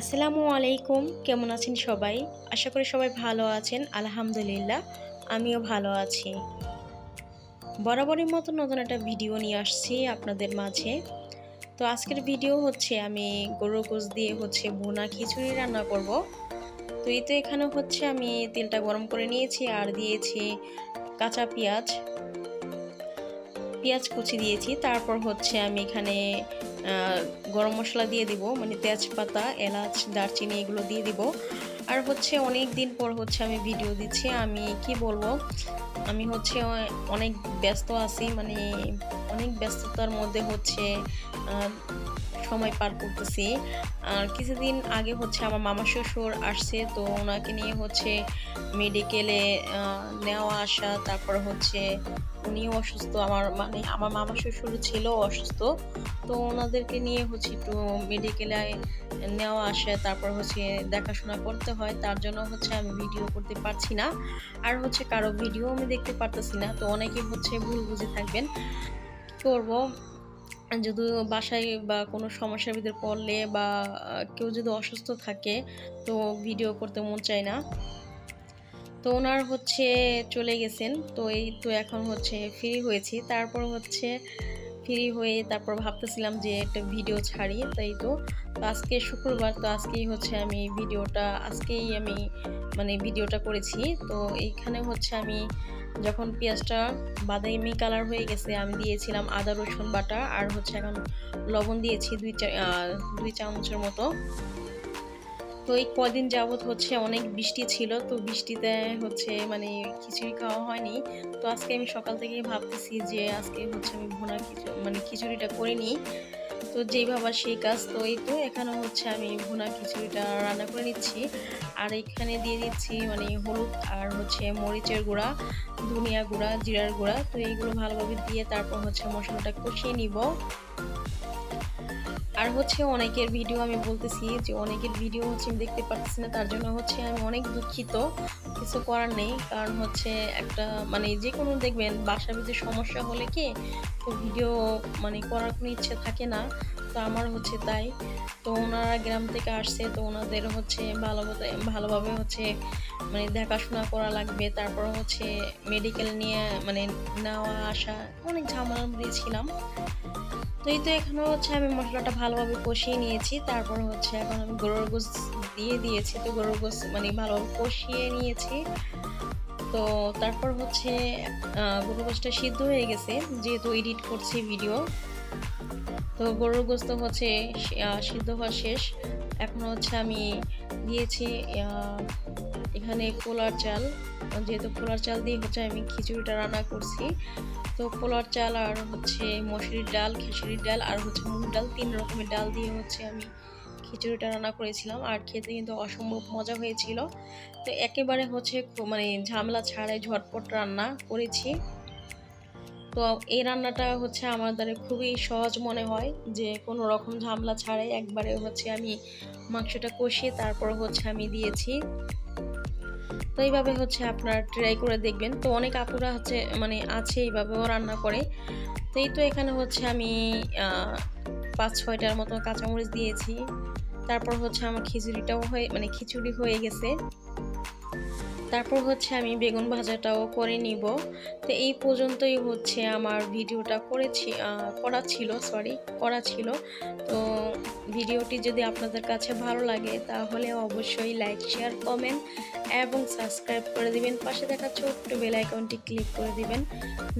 আসসালামু আলাইকুম, কেমন আছেন সবাই? আশা করি সবাই ভালো আছেন, আলহামদুলিল্লাহ, আমিও ভালো আছি। বরাবরের মতো নতুন একটা ভিডিও নিয়ে আসছি আপনাদের মাঝে। তো আজকের ভিডিও হচ্ছে আমি গরুর গোস দিয়ে হচ্ছে বোনা খিচুড়ি রান্না করব। তো এই তো এখানে হচ্ছে আমি তেলটা গরম করে নিয়েছি আর দিয়েছি কাঁচা পেঁয়াজ। পেঁয়াজ কুচি দিয়েছি, তারপর হচ্ছে আমি এখানে গরম মশলা দিয়ে দিব মানে তেজপাতা, এলাচ, দারচিনি এগুলো দিয়ে দিব। আর হচ্ছে অনেক দিন পর হচ্ছে আমি ভিডিও দিচ্ছি, আমি কি বলব, আমি হচ্ছে অনেক ব্যস্ত আছি মানে অনেক ব্যস্ততার মধ্যে হচ্ছে সময় পার করতেছি। আর কিছুদিন আগে হচ্ছে আমার মামা শ্বশুর আসছে, তো ওনাকে নিয়ে হচ্ছে মেডিকেলে নেওয়া আসা, তারপর হচ্ছে উনিও অসুস্থ, আমার মানে আমার মামা শ্বশুর ছিল অসুস্থ, তো ওনাদেরকে নিয়ে হচ্ছে একটু মেডিকেলে নেওয়া আসে, তারপর হচ্ছে দেখাশোনা করতে হয়, তার জন্য হচ্ছে আমি ভিডিও করতে পারছি না। আর হচ্ছে কারও ভিডিও আমি দেখতে পারতেছি না, তো অনেকে হচ্ছে ভুল বুঝে থাকবেন। করব? যদি বাসায় বা কোনো সমস্যার ভিতরে পড়লে বা কেউ যদি অসুস্থ থাকে, তো ভিডিও করতে মন চায় না। তো ওনার হচ্ছে চলে গেছেন। তো এই তো এখন হচ্ছে ফ্রি হয়েছি। তারপর হচ্ছে ফ্রি হয়ে তারপর ভাবতেছিলাম যে একটা ভিডিও ছাড়ি, তাই তো। আজকে শুক্রবার, তো আজকেই হচ্ছে আমি ভিডিওটা আজকেই আমি মানে ভিডিওটা করেছি। তো এইখানে হচ্ছে আমি যখন পেঁয়াজটা বাদামি কালার হয়ে গেছে, আমি দিয়েছিলাম আদা, রসুন বাটা, আর হচ্ছে এখন লবণ দিয়েছি দুই চা দুই চামচের মতো। তো এই কদিন যাবৎ হচ্ছে অনেক বৃষ্টি ছিল, তো বৃষ্টিতে হচ্ছে মানে খিচুড়ি খাওয়া হয়নি। তো আজকে আমি সকাল থেকেই ভাবতেছি যে আজকে হচ্ছে আমি ভোনা মানে খিচুড়িটা করে নিই তো যেই ভাবা সেই কাজ, তো এই তো এখানে হচ্ছে আমি ভুনা খিচুড়িটা রান্না করে নিচ্ছি। আর এখানে দিয়ে দিচ্ছি মানে হলুদ আর হচ্ছে মরিচের গুঁড়া, ধনিয়া গুঁড়া, জিরার গুঁড়া, তো এইগুলো ভালোভাবে দিয়ে তারপর হচ্ছে মশলাটা কষিয়ে নিব। আর হচ্ছে অনেকের ভিডিও আমি বলতেছি যে অনেকের ভিডিও হচ্ছে আমি দেখতে পাচ্ছি না, তার জন্য হচ্ছে আমি অনেক দুঃখিত। কিছু করার নেই, কারণ হচ্ছে একটা মানে যে কোনো দেখবেন বাসার ভিতরে সমস্যা হলে কি তো ভিডিও মানে করার কোনো ইচ্ছে থাকে না, তো আমার হচ্ছে তাই। তো ওনারা গ্রাম থেকে আসছে, তো ওনাদের হচ্ছে ভালোভাবে ভালোভাবে হচ্ছে মানে দেখাশোনা করা লাগবে। তারপর হচ্ছে মেডিকেল নিয়ে মানে নেওয়া আসা, অনেক ঝামেলার মধ্যে ছিলাম। তো এই তো এখানে হচ্ছে আমি মশলাটা ভালোভাবে কষিয়ে নিয়েছি। তারপর হচ্ছে এখন আমি গরুর গোস দিয়ে দিয়েছি। তো গরুর গোস মানে ভালোভাবে কষিয়ে নিয়েছি। তো তারপর হচ্ছে গরুর গোসটা সিদ্ধ হয়ে গেছে। যেহেতু এডিট করছি ভিডিও। তো গরুর গোস্ত হচ্ছে সিদ্ধ হওয়া শেষ। এখন হচ্ছে আমি দিয়েছি এখানে পোলার চাল। যেহেতু পোলার চাল দিয়ে হচ্ছে আমি খিচুড়িটা রান্না করছি। তো পোলার চাল আর হচ্ছে মসুরির ডাল খেসুরির ডাল আর হচ্ছে মুগ ডাল, তিন রকমের ডাল দিয়ে হচ্ছে আমি খিচুড়িটা রান্না করেছিলাম। আর খেতে কিন্তু অসম্ভব মজা হয়েছিল। তো একেবারে হচ্ছে মানে ঝামেলা ছাড়াই ঝটপট রান্না করেছি। তো এই রান্নাটা হচ্ছে আমার দ্বারা খুবই সহজ মনে হয় যে কোনো রকম ঝামেলা ছাড়াই একবারে হচ্ছে আমি মাংসটা কষিয়ে তারপর হচ্ছে আমি দিয়েছি। তো এইভাবে হচ্ছে আপনারা ট্রাই করে দেখবেন। তো অনেক আপুরা হচ্ছে মানে আছে এইভাবেও রান্না করে। তো এই তো এখানে হচ্ছে আমি পাঁচ ছয়টার মতো কাঁচামরিচ দিয়েছি। তারপর হচ্ছে আমার খিচুড়িটাও হয়ে মানে খিচুড়ি হয়ে গেছে। তারপর হচ্ছে আমি বেগুন ভাজাটাও করে নিব। তো এই পর্যন্তই হচ্ছে আমার ভিডিওটা করেছি করা ছিল সরি করা ছিল। তো ভিডিওটি যদি আপনাদের কাছে ভালো লাগে তাহলে অবশ্যই লাইক শেয়ার কমেন্ট এবং সাবস্ক্রাইব করে দিবেন। পাশে দেখা ছোট্ট বেল আইকনটি ক্লিক করে দিবেন,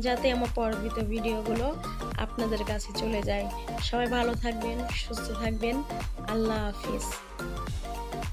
যাতে আমার পরবর্তী ভিডিওগুলো আপনাদের কাছে চলে যায়। সবাই ভালো থাকবেন, সুস্থ থাকবেন। আল্লাহ হাফিজ।